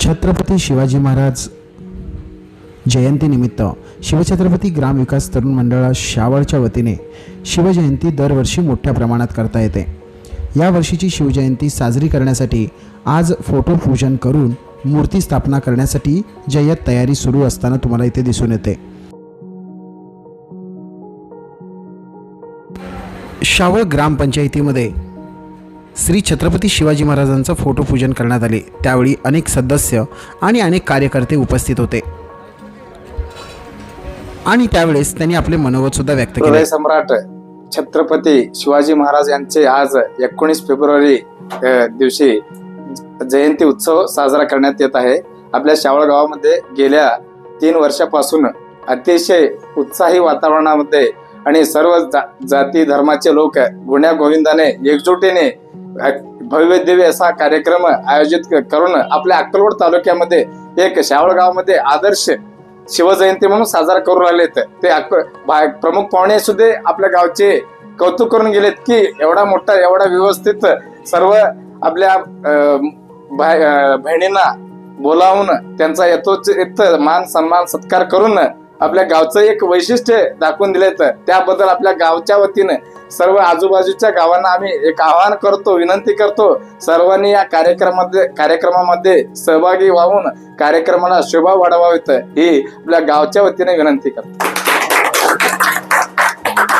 छत्रपती शिवाजी महाराज जयंतीनिमित्त शिवछत्रपती ग्रामविकास तरुण मंडळा शावळच्या वतीने शिवजयंती दरवर्षी मोठ्या प्रमाणात करता येते. यावर्षीची शिवजयंती साजरी करण्यासाठी आज फोटो पूजन करून मूर्ती स्थापना करण्यासाठी जय्यत तयारी सुरू असताना तुम्हाला इथे दिसून येते. शावळ ग्रामपंचायतीमध्ये श्री छत्रपती शिवाजी महाराजांचं फोटो पूजन करण्यात आले. त्यावेळी अनेक सदस्य आणि अनेक कार्यकर्ते उपस्थित होते. आणि त्यावेळेस त्यांनी आपले मनोगत सुद्धा व्यक्त केले. सम्राट छत्रपती शिवाजी महाराज यांचे आज एकोणीस फेब्रुवारी दिवशी जयंती उत्सव साजरा करण्यात येत आहे. आपल्या शावळ गावामध्ये गेल्या तीन वर्षापासून अतिशय उत्साही वातावरणामध्ये आणि सर्व जा- जाती धर्माचे लोक गुण्या गोविंदाने एकजुटीने भव्य दिव्य असा कार्यक्रम आयोजित करून आपल्या अक्कलकोट तालुक्यामध्ये एक शावळगावमध्ये आदर्श शिवजयंती म्हणून साजरा करू राहिलेत. ते प्रमुख पाहुणे सुद्धा आपल्या गावचे कौतुक करून गेलेत की एवढा मोठा एवढा व्यवस्थित सर्व आपल्या बहिणींना बोलावून त्यांचा यथोचित मान सन्मान सत्कार करून आपल्या गावचं एक वैशिष्ट्य दाखवून दिलेत त्याबद्दल आपल्या गावच्या वतीनं सर्व आजूबाजूच्या गावांना आम्ही एक आवाहन करतो विनंती करतो. सर्वांनी या कार्यक्रमामध्ये कार्यक्रमामध्ये सहभागी व्हावून कार्यक्रमाला शोभा वाढवावीत ही आपल्या गावच्या वतीने विनंती करतो.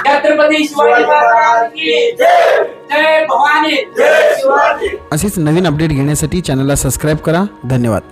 छत्रपती शिवाजी महाराज की जय. जय भवानी. जय शिवाजी असेच नवीन अपडेट घेण्यासाठी चॅनलला सबस्क्राईब करा. धन्यवाद.